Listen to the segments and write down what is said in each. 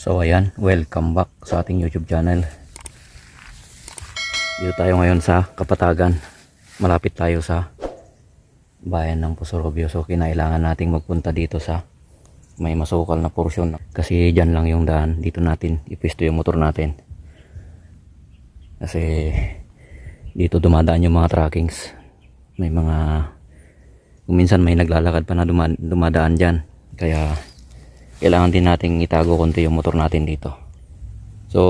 So ayan, welcome back sa ating YouTube channel. Dito tayo ngayon sa Kapatagan. Malapit tayo sa bayan ng Pusorobio. So kinailangan nating magpunta dito sa may masukal na porsyon. Kasi dyan lang yung daan. Dito natin ipisto yung motor natin. Kasi dito dumadaan yung mga trackings. May mga kung minsan may naglalakad pa na duma- dumadaan dyan. Kaya kailangan din nating itago konti yung motor natin dito. So,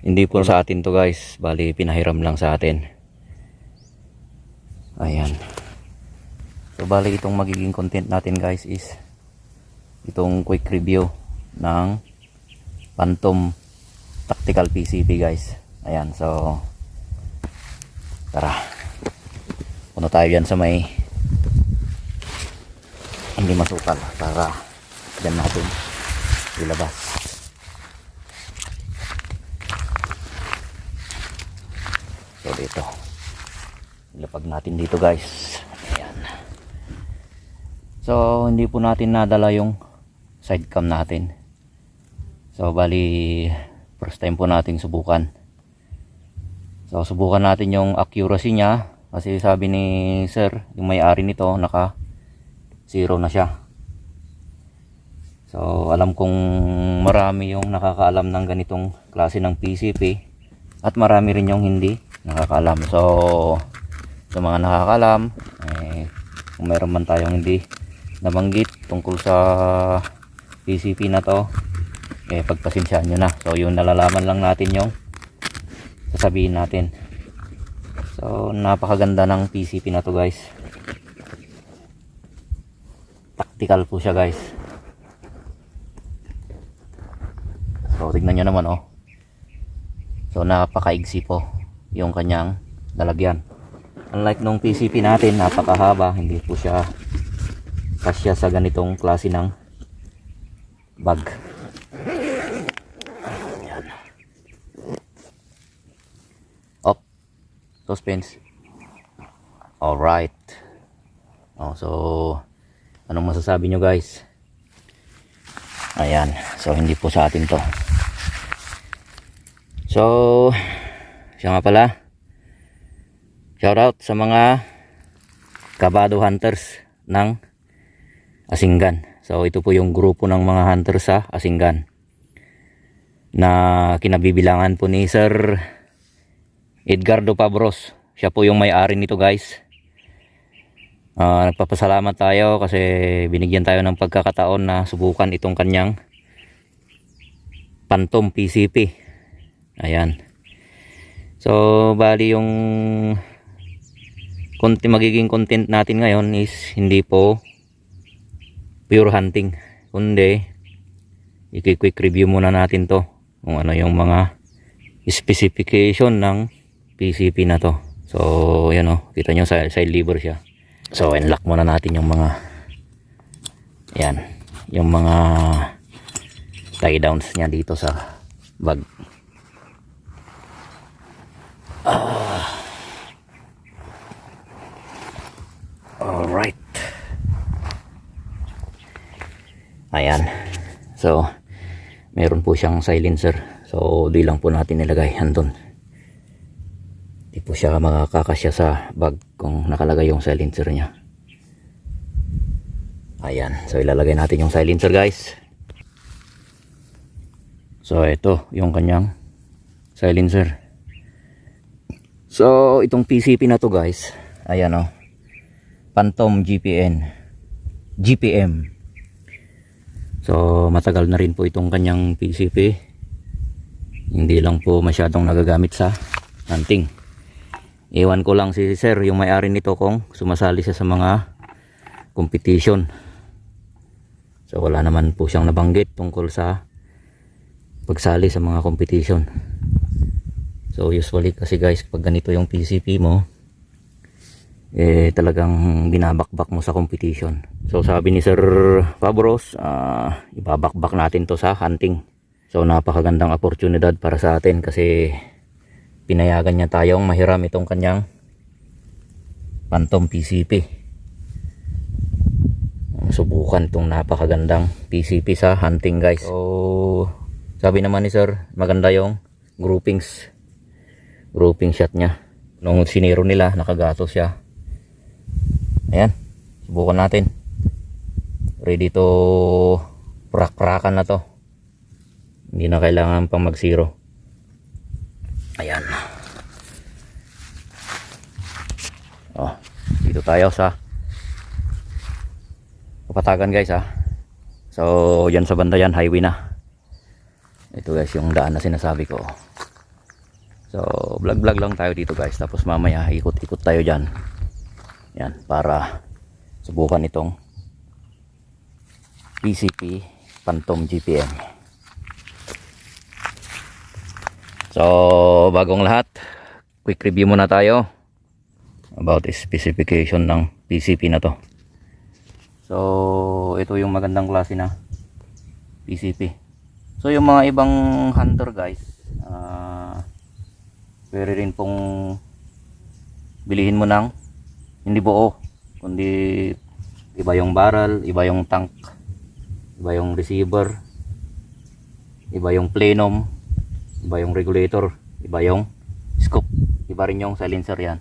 hindi po sa atin to guys. Bali, pinahiram lang sa atin. Ayan. So, bali itong magiging content natin guys is itong quick review ng Phantom Tactical PCP guys. Ayan, so tara. Puno tayo dyan sa may hindi masukal para dyan natin ilabas. So dito. Ilapag natin dito guys. Ayan. So hindi po natin nadala yung side cam natin. So bali first time po nating subukan. So subukan natin yung accuracy niya. Kasi sabi ni sir yung may-ari nito naka zero na siya. So alam kong marami yung nakakaalam ng ganitong klase ng PCP at marami rin yung hindi nakakaalam. So sa mga nakakaalam eh, kung meron man tayong hindi nabanggit tungkol sa PCP na to eh pagpasensyaan nyo na. So yung nalalaman lang natin yung sasabihin natin. So napakaganda ng PCP na to guys tactical po siya guys. So tignan nyo naman oh. So napakaigsi po yung kanyang lalagyan. Unlike nung PCP natin napakahaba. Hindi po siya kasya sa ganitong klase ng bag. Yan. up suspense. Alright oh, so Anong masasabi nyo guys? Ayan. So, hindi po sa atin to. So, siya nga pala. Shout out sa mga kabado hunters ng Asinggan. So, ito po yung grupo ng mga hunters sa Asinggan. Na kinabibilangan po ni Sir Edgardo Pabros. Siya po yung may-ari nito guys. Ah, nagpapasalamat tayo kasi binigyan tayo ng pagkakataon na subukan itong kanyang Phantom PCP. Ayan. So, bali yung konti magiging content natin ngayon is hindi po pure hunting. Kundi, i-quick review muna natin to kung ano yung mga specification ng PCP na to. So, yan o. Kita nyo sa side lever siya. So, unlock muna natin yung mga yan, yung mga tie downs niya dito sa bag. Ah. Alright. Ayan. So, meron po siyang silencer. So, di lang po natin nilagay andun. Di po siya makakakasya sa bag kung nakalagay yung silencer niya. Ayan. So ilalagay natin yung silencer guys. So ito yung kanyang silencer. So itong PCP na to guys. Ayan o. Oh, Phantom GPN. GPM. So matagal na rin po itong kanyang PCP. Hindi lang po masyadong nagagamit sa hunting. Iwan ko lang si sir yung may-ari nito kung sumasali siya sa mga competition. So wala naman po siyang nabanggit tungkol sa pagsali sa mga competition. So usually kasi guys pag ganito yung PCP mo eh talagang binabakbak mo sa competition. So sabi ni Sir Fabros, uh, ibabakbak natin to sa hunting. So napakagandang oportunidad para sa atin kasi pinayagan niya tayong mahiram itong kanyang Phantom PCP. Subukan itong napakagandang PCP sa hunting guys. So, sabi naman ni sir, maganda yung groupings. Grouping shot niya. Nung siniro nila, nakagato siya. Ayan, subukan natin. Ready to prak-prakan na to. Hindi na kailangan pang mag-zero. Ayan. Oh, dito tayo sa Kapatagan guys ha. So, yan sa banda yan, highway na. Ito guys, yung daan na sinasabi ko. So, vlog-vlog lang tayo dito guys. Tapos mamaya, ikot-ikot tayo dyan. Yan, para subukan itong PCP Phantom GPM. So, bagong lahat, quick review muna tayo about specification ng PCP na to. So, ito yung magandang klase na PCP. So, yung mga ibang hunter guys, ah pwede rin pong bilihin mo ng hindi buo, kundi iba yung barrel, iba yung tank, iba yung receiver, iba yung plenum, iba yung regulator, iba yung scoop, iba rin yung silencer yan.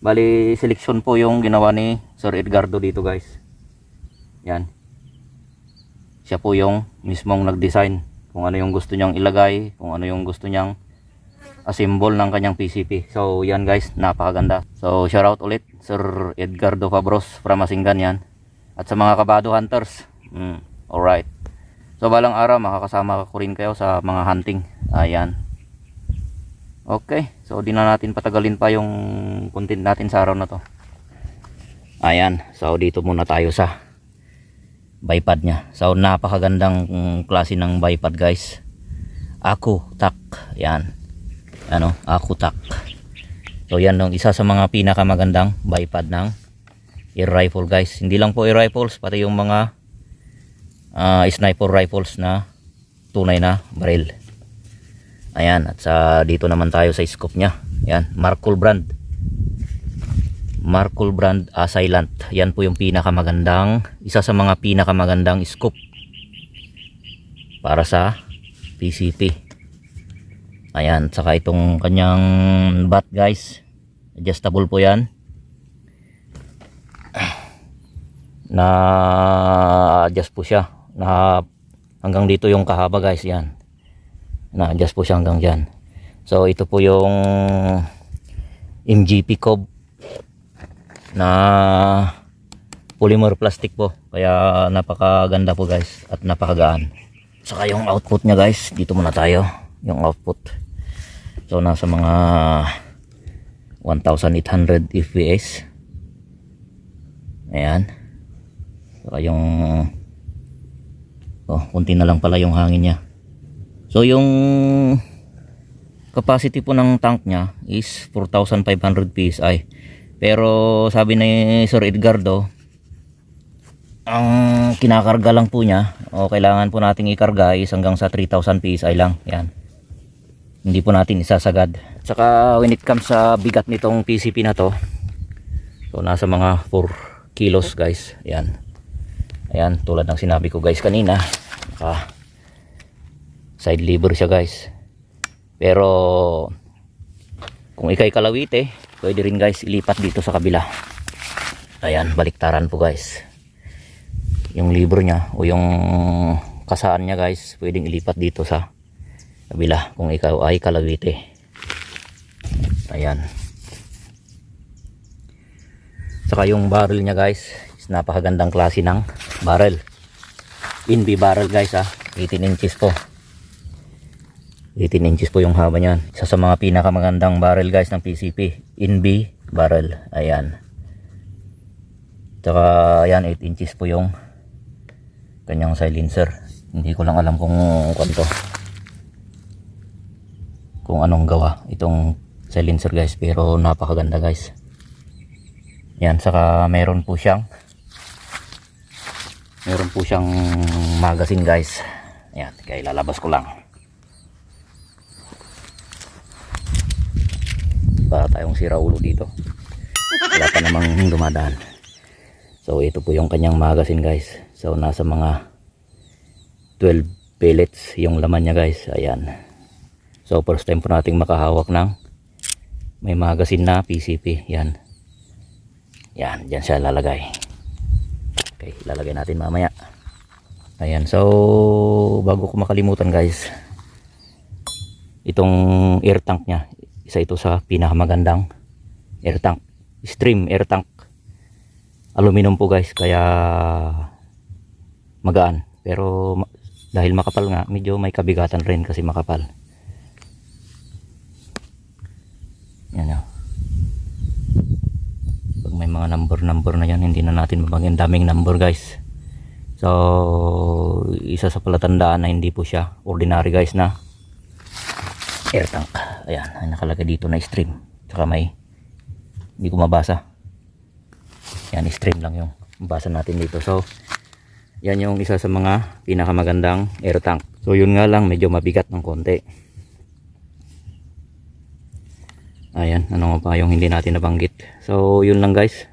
Bali, selection po yung ginawa ni Sir Edgardo dito guys. Yan. Siya po yung mismong nag-design kung ano yung gusto niyang ilagay, kung ano yung gusto niyang assemble ng kanyang PCP. So, yan guys, napakaganda. So, shout out ulit Sir Edgardo Fabros from Masinggan yan. At sa mga kabado hunters. Mm, alright. So, balang araw, makakasama ko rin kayo sa mga hunting. Ayan. Okay. So, di na natin patagalin pa yung content natin sa araw na to. Ayan. So, dito muna tayo sa bipod niya. So napakagandang mm, klase ng bipod guys. Ako tak. Yan. Ano, ako tak. So yan yung isa sa mga pinakamagandang bipod ng air rifle guys. Hindi lang po air rifles pati yung mga ah, sniper rifles na tunay na barrel. Ayan, at sa dito naman tayo sa scope niya. Yan, Markul brand. Markul brand uh, silent. Yan po yung pinakamagandang, isa sa mga pinakamagandang scoop para sa PCP. Ayan, saka itong kanyang bat guys. Adjustable po yan. Na adjust po siya. Na hanggang dito yung kahaba guys, yan. Na adjust po siya hanggang diyan. So ito po yung MGP Cob na polymer plastic po. Kaya napakaganda po guys at napakagaan. Saka yung output nya guys dito muna tayo yung output. So nasa mga 1800 fps ayan. Saka yung oh kunti na lang pala yung hangin nya so yung capacity po ng tank nya is 4500 psi pero sabi ni Sir Edgardo, ang kinakarga lang po niya o kailangan po nating ikarga is hanggang sa 3000 PSI lang. Yan. Hindi po natin isasagad. Tsaka when it comes sa bigat nitong PCP na to, so nasa mga 4 kilos guys. Yan. Ayan, tulad ng sinabi ko guys kanina. Naka side lever siya guys. Pero kung ikay kalawite, pwede rin guys ilipat dito sa kabila. Ayan baliktaran po guys. Yung libro nya o yung kasaan nya guys pwedeng ilipat dito sa kabila kung ikaw ay kalawite. Ayan. Saka yung barrel nya guys is napakagandang klase ng barrel. Inbi barrel guys ha 18 inches po 18 inches po yung haba niyan. Isa sa mga pinakamagandang barrel guys ng PCP. INB barrel. Ayan. Tsaka ayan 8 inches po yung kanyang silencer. Hindi ko lang alam kung kanto. Kung anong gawa itong silencer guys. Pero napakaganda guys. Yan. Saka meron po siyang meron po siyang magazine guys. Ayan. Kaya ilalabas ko lang. Para tayong sira ulo dito wala pa namang dumadaan so ito po yung kanyang magazine guys. So nasa mga 12 pellets yung laman niya guys. Ayan. So first time po nating makahawak ng may magazine na PCP. Yan. Yan. Diyan siya lalagay. Okay. Lalagay natin mamaya. Ayan. So bago ko makalimutan guys. Itong air tank niya. Isa ito sa pinakamagandang air tank. Stream air tank. Aluminum po guys. Kaya magaan. Pero dahil makapal nga medyo may kabigatan rin kasi makapal. Yan o pag may mga number number na yan hindi na natin mabagyan daming number guys. So isa sa palatandaan na hindi po siya ordinary guys na air tank ayan ay nakalagay dito na stream tsaka may hindi ko mabasa yan, stream lang yung basa natin dito. So, yan yung isa sa mga pinakamagandang air tank. So, yun nga lang, medyo mabigat ng konti. Ayan, ano nga pa yung hindi natin nabanggit. So, yun lang guys.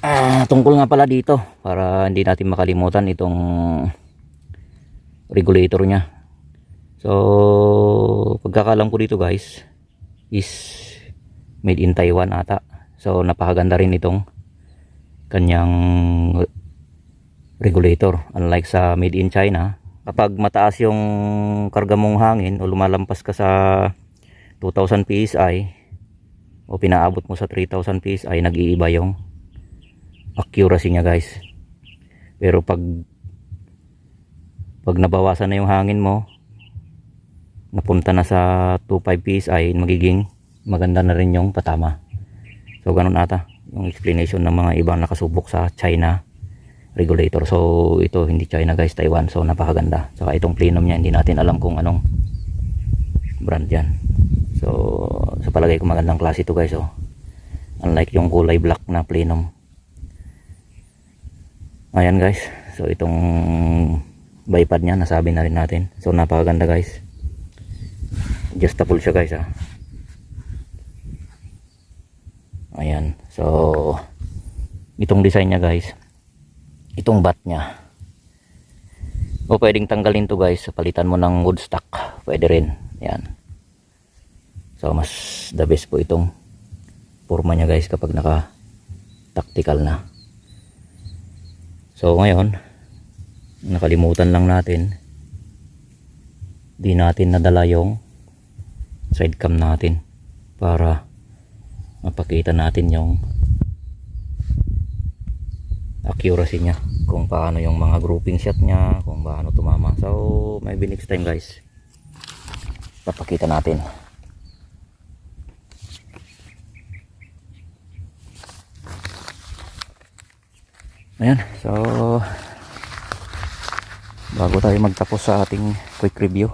Ah, tungkol nga pala dito, para hindi natin makalimutan itong regulator niya. So, pagkakalam ko dito guys, is made in Taiwan ata. So napakaganda rin itong kanyang regulator. Unlike sa made in China, kapag mataas yung karga mong hangin o lumalampas ka sa 2000 PSI o pinaabot mo sa 3000 PSI, nag-iiba yung accuracy niya guys. Pero pag pag nabawasan na yung hangin mo, napunta na sa 25 PSI, magiging maganda na rin yung patama. So ganun ata yung explanation ng mga ibang nakasubok sa China regulator. So ito hindi China guys, Taiwan. So napakaganda. Saka itong plenum niya hindi natin alam kung anong brand yan. So sa palagay ko magandang klase ito guys. Oh. Unlike yung kulay black na plenum. Ayan guys. So itong bipod niya nasabi na rin natin. So napakaganda guys. Adjustable siya guys ah. Ayan. So, itong design niya guys. Itong bat niya. O pwedeng tanggalin to guys. Palitan mo ng wood stock. Pwede rin. Ayan. So, mas the best po itong forma niya guys kapag naka tactical na. So, ngayon, nakalimutan lang natin. Di natin nadala yung side cam natin para mapakita natin yung accuracy niya kung paano yung mga grouping shot niya kung paano tumama. So maybe next time guys papakita natin. Ayan so bago tayo magtapos sa ating quick review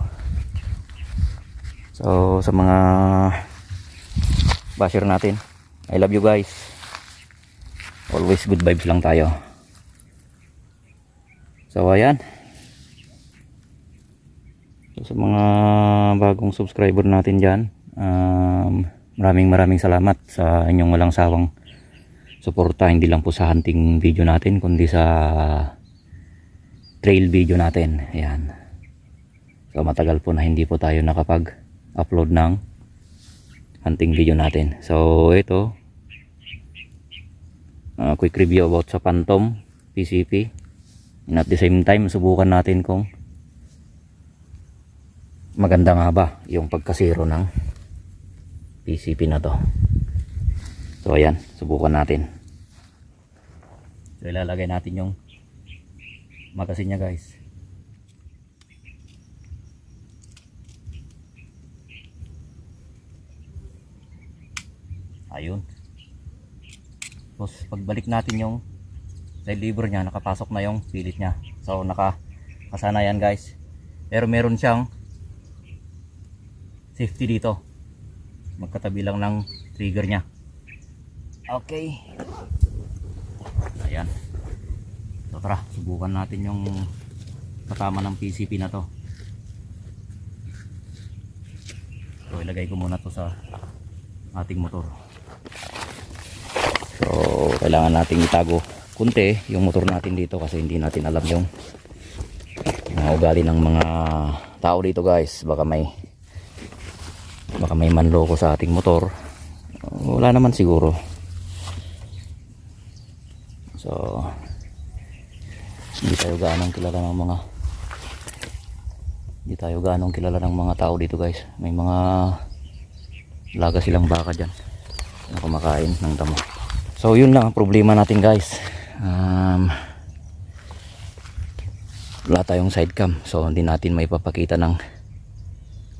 so sa mga basher natin I love you guys. Always good vibes lang tayo. So ayan. So, sa mga bagong subscriber natin dyan um, maraming maraming salamat sa inyong walang sawang suporta. Hindi lang po sa hunting video natin kundi sa trail video natin. Ayan. So matagal po na hindi po tayo nakapag upload ng hunting video natin. So ito uh, quick review about sa Phantom PCP. And at the same time subukan natin kung maganda nga ba yung pagkasiro ng PCP na to. So ayan, subukan natin. So ilalagay natin yung magazine niya guys. Ayun. Tapos pagbalik natin yung side lever niya nakapasok na yung pilit niya. So naka kasana yan guys. Pero meron siyang safety dito. Magkatabi lang ng trigger niya. Okay. Ayan. So tara subukan natin yung katama ng PCP na to. So ilagay ko muna to sa ating motor So, kailangan nating itago kunti yung motor natin dito kasi hindi natin alam yung mga ugali ng mga tao dito guys. Baka may baka may manloko sa ating motor. Wala naman siguro. So, hindi tayo gaanong kilala ng mga hindi tayo gaanong kilala ng mga tao dito guys. May mga laga silang baka dyan na kumakain ng damo. So yun lang ang problema natin guys. Um, wala tayong side cam. So hindi natin maipapakita ng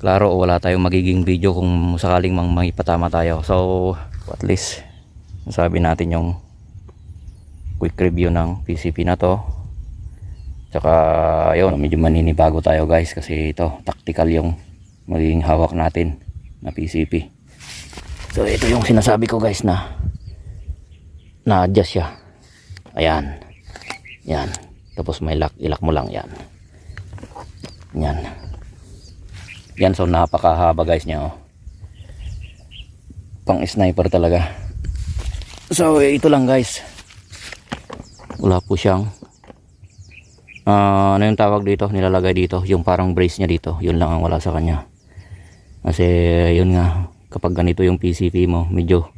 klaro o wala tayong magiging video kung sakaling mang maipatama tayo. So at least sabi natin yung quick review ng PCP na to. Tsaka yun, medyo maninibago tayo guys kasi ito tactical yung magiging hawak natin na PCP. So ito yung sinasabi ko guys na na-adjust siya. Ayan. Yan. Tapos may lock, ilak mo lang yan. Yan. Yan so napakahaba guys niya oh. Pang sniper talaga. So ito lang guys. Wala po siyang ah, ano yung tawag dito nilalagay dito yung parang brace niya dito yun lang ang wala sa kanya kasi yun nga kapag ganito yung PCP mo medyo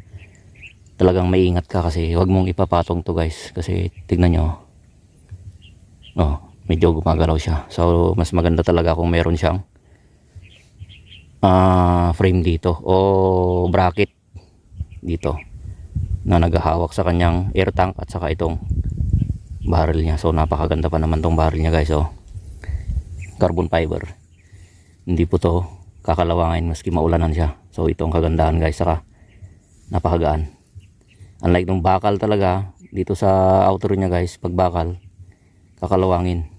talagang maingat ka kasi wag mong ipapatong to guys. Kasi tignan nyo oh medyo gumagalaw siya. So mas maganda talaga kung meron siyang ah frame dito o bracket dito na naghahawak sa kanyang air tank at saka itong barrel niya. So napakaganda pa naman tong barrel niya guys oh. Carbon fiber. Hindi po to kakalawangin maski maulanan siya. So itong kagandahan guys saka napakagaan unlike nung bakal talaga dito sa outer niya guys pag bakal kakalawangin.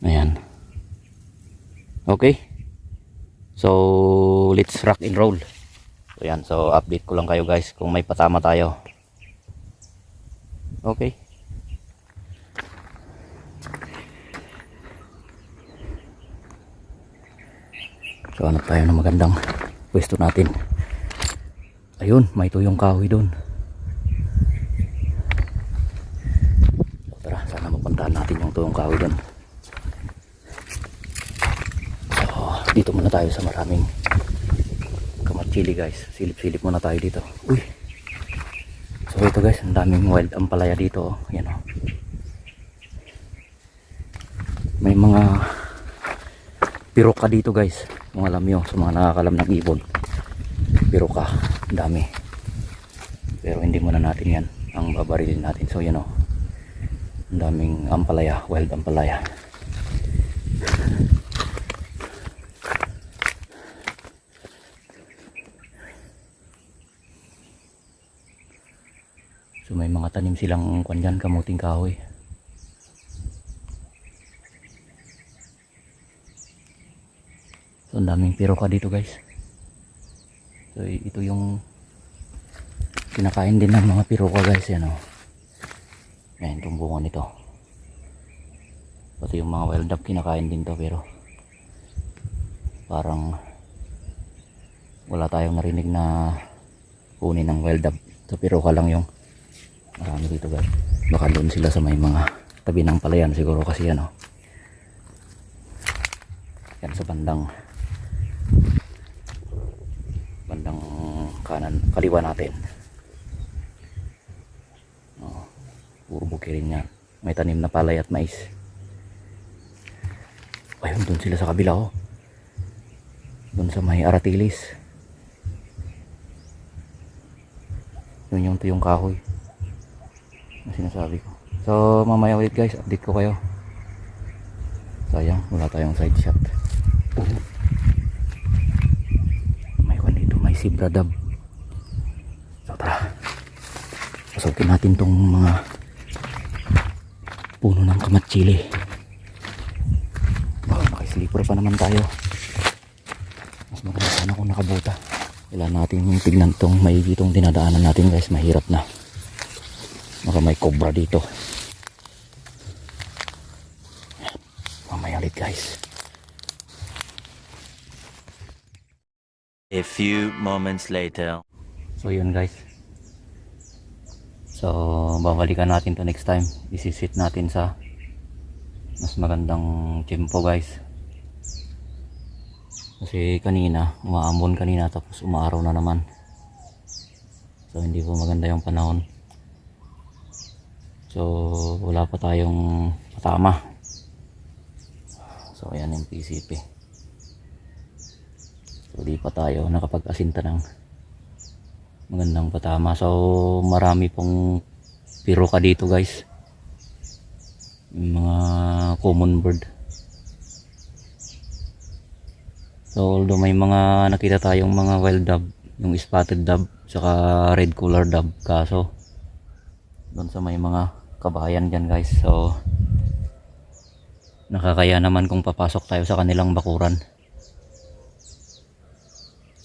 Ayan. Okay. So let's rock and roll. So so update ko lang kayo guys kung may patama tayo. Okay. So hanap tayo ng magandang pwesto natin. Ayun, may tuyong kahoy doon. Tara, sana mapuntahan natin yung tuyong kahoy doon. So, dito muna tayo sa maraming kamatsili guys. Silip-silip muna tayo dito. Uy! So ito guys, ang daming wild ampalaya dito. Oh. Yan oh. May mga piroka dito guys kung alam nyo sa mga nakakalam ng ibon piroka dami. Pero hindi muna natin yan. Ang babarilin natin. So yun o ang daming ampalaya. Wild ampalaya. So may mga tanim silang kwan dyan kamuting kahoy. So, ang daming piroka dito guys. So, ito yung kinakain din ng mga piroka guys. Yan o. Yan, itong bunga nito. Pati yung mga wild duck kinakain din to pero parang wala tayong narinig na kunin ng wild duck. So, piroka lang yung marami dito guys. Baka doon sila sa may mga tabi ng palayan siguro kasi ano. Yan sa bandang kanan kaliwa natin. Oh, puro bukirin yan. May tanim na palay at mais. Ayun doon sila sa kabila oh. Doon sa may aratilis. Yun yung tuyong kahoy. Na sinasabi ko. So mamaya ulit guys. Update ko kayo. Sayang wala tayong side shot. Oh may kwan dito may zebra dam so tara pasukin natin tong mga puno ng kamatsili. Baka makisleeper pa naman tayo. Mas maganda sana kung nakabuta. Kailangan natin yung tignan tong maigi tong dinadaanan natin guys. Mahirap na. Baka may cobra dito. Mamaya ulit guys. A few moments later. So yun guys. So, babalikan natin to next time. Isisit natin sa mas magandang tempo guys. Kasi kanina, umaambon kanina tapos umaaraw na naman. So, hindi po maganda yung panahon. So, wala pa tayong patama. So, ayan yung PCP. So, di pa tayo nakapag-asinta ng magandang patama. So, marami pong piroka dito guys. Yung mga common bird. So, although may mga nakita tayong mga wild dove, yung spotted dove, saka red collar dove, kaso doon sa may mga kabayan dyan guys. So, nakakaya naman kung papasok tayo sa kanilang bakuran.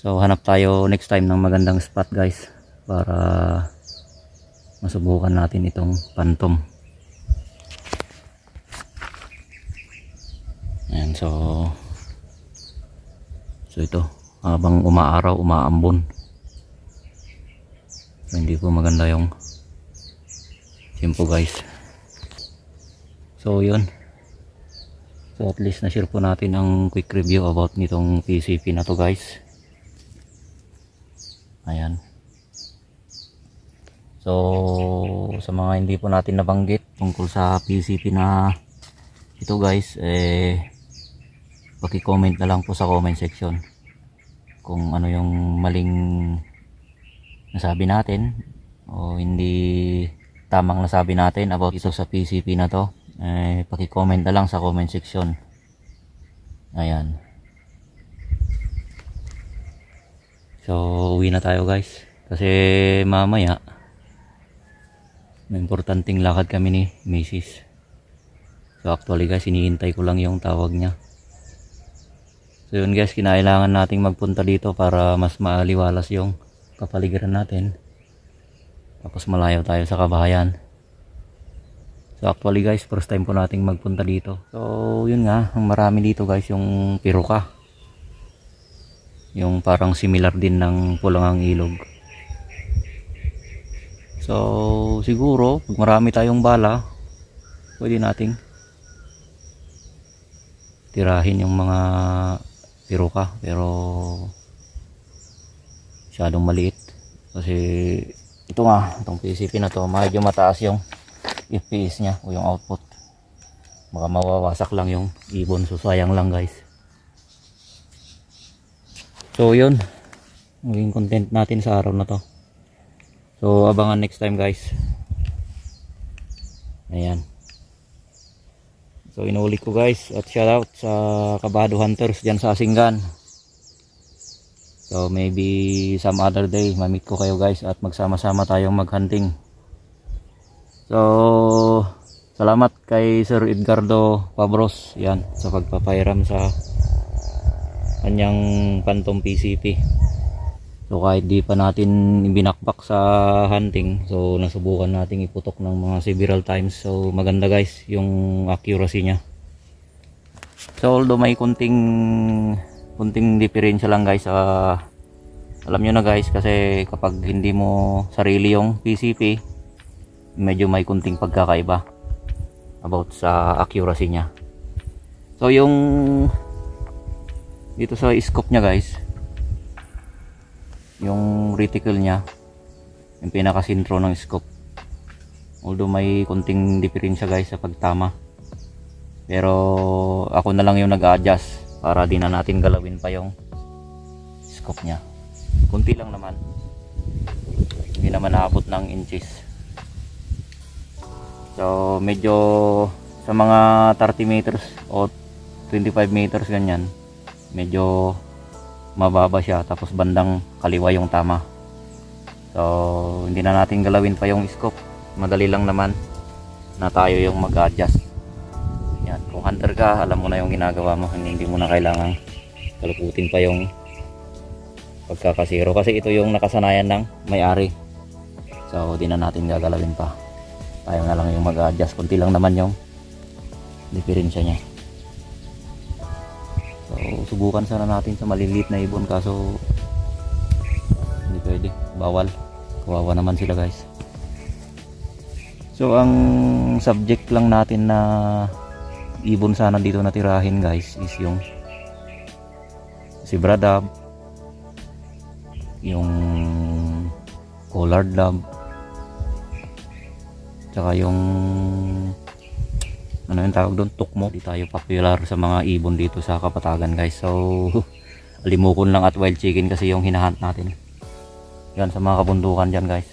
So, hanap tayo next time ng magandang spot guys para masubukan natin itong pantom. Ayan, so So ito, habang umaaraw, umaambon. So, hindi po maganda yung tempo guys. So yun. So at least na-share po natin ang quick review about nitong PCP na to guys. Ayan. So sa mga hindi po natin nabanggit tungkol sa PCP na ito guys, eh paki-comment na lang po sa comment section kung ano yung maling nasabi natin o hindi tamang nasabi natin about ito sa PCP na to. Eh, paki-comment na lang sa comment section. Ayan so uwi na tayo guys kasi mamaya may importanteng lakad kami ni Mrs. so actually guys hinihintay ko lang yung tawag niya So yun guys, kinailangan nating magpunta dito para mas maaliwalas yung kapaligiran natin. Tapos malayo tayo sa kabahayan. So actually guys, first time po nating magpunta dito. So yun nga, ang marami dito guys yung piruka. Yung parang similar din ng pulangang ilog. So siguro, pag marami tayong bala, pwede nating tirahin yung mga piruka. Pero masyadong maliit. Kasi ito nga itong PCP na to medyo mataas yung FPS nya o yung output. Baka mawawasak lang yung ibon. So sayang lang guys so yun. Maging content natin sa araw na to. So abangan next time guys. Ayan. So inulit ko guys. At shout out sa Kabado Hunters dyan sa Asinggan. So maybe some other day mamit ko kayo guys at magsama-sama tayong maghunting. So salamat kay Sir Edgardo Pabros. Yan sa pagpapairam sa kanyang Phantom PCP. So kahit di pa natin binakbak sa hunting, so nasubukan nating iputok ng mga several times. So maganda guys yung accuracy niya. So although may kunting kunting diferensya lang guys, ah, alam nyo na guys kasi kapag hindi mo sarili yung PCP, medyo may kunting pagkakaiba about sa accuracy niya. So yung dito sa scope niya guys, yung reticle niya. Yung pinakasintro ng scope. Although may kunting diferensya guys sa pagtama. Pero ako na lang yung nag-adjust para di na natin galawin pa yung scope niya. Kunti lang naman. Hindi naman naabot ng inches. So medyo sa mga 30 meters o 25 meters ganyan medyo mababa siya tapos bandang kaliwa yung tama. So hindi na natin galawin pa yung scope. Madali lang naman na tayo yung mag adjust yan kung hunter ka alam mo na yung ginagawa mo hindi, mo na kailangan kaluputin pa yung pagkakasiro. Kasi ito yung nakasanayan ng may-ari. So di na natin gagalawin pa. Tayo na lang yung mag adjust kunti lang naman yung diferensya niya So, subukan sana natin sa maliliit na ibon kaso hindi pwede. Bawal. Kawawa naman sila guys. So ang subject lang natin na ibon sana dito natirahin guys is yung si Bradab, yung Collard Lab, tsaka yung ano yung tawag doon, tukmo. Di tayo popular sa mga ibon dito sa Kapatagan guys. So alimukon lang at wild chicken kasi yung hinahunt natin. Yan sa mga kabundukan dyan guys.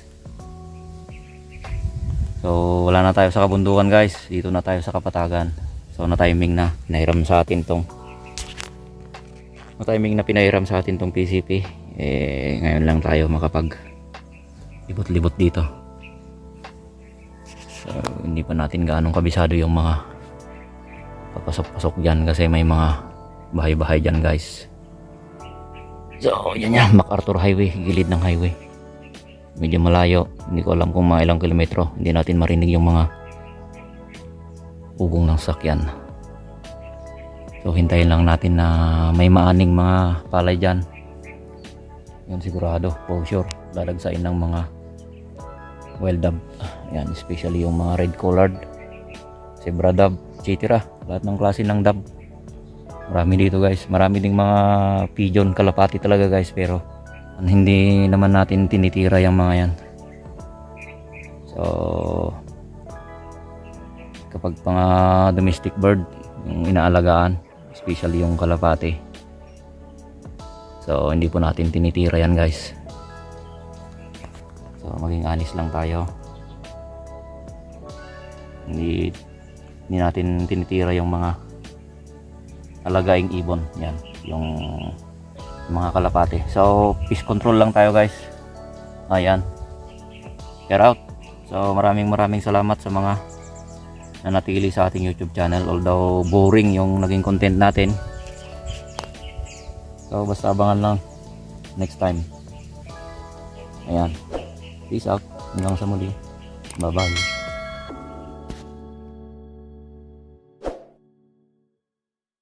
So wala na tayo sa kabundukan guys. Dito na tayo sa Kapatagan. So na timing na. Pinahiram sa atin tong na timing na pinahiram sa atin tong PCP. Eh ngayon lang tayo makapag libot-libot dito. So hindi pa natin gaanong kabisado yung mga papasok-pasok dyan kasi may mga bahay-bahay dyan guys. So, yan yan, MacArthur Highway, gilid ng highway. Medyo malayo, hindi ko alam kung mga ilang kilometro. Hindi natin marinig yung mga ugong ng sakyan. So, hintayin lang natin na may maaning mga palay dyan. Yan sigurado, for sure. Dadagsain ng mga wild dove. Yan, especially yung mga red collared, zebra dove, chitira, lahat ng klase ng dove. Marami dito guys. Marami ding mga pigeon kalapati talaga guys. Pero hindi naman natin tinitira yung mga yan. So kapag mga domestic bird yung inaalagaan especially yung kalapati so hindi po natin tinitira yan guys so maging honest lang tayo hindi hindi natin tinitira yung mga alagaing ibon. Yan yung mga kalapate. So fish control lang tayo guys. Ayan. Care out. So maraming maraming salamat sa mga nanatili sa ating youtube channel although boring yung naging content natin. So basta abangan lang next time. Ayan. Peace out. Hanggang sa muli. Bye bye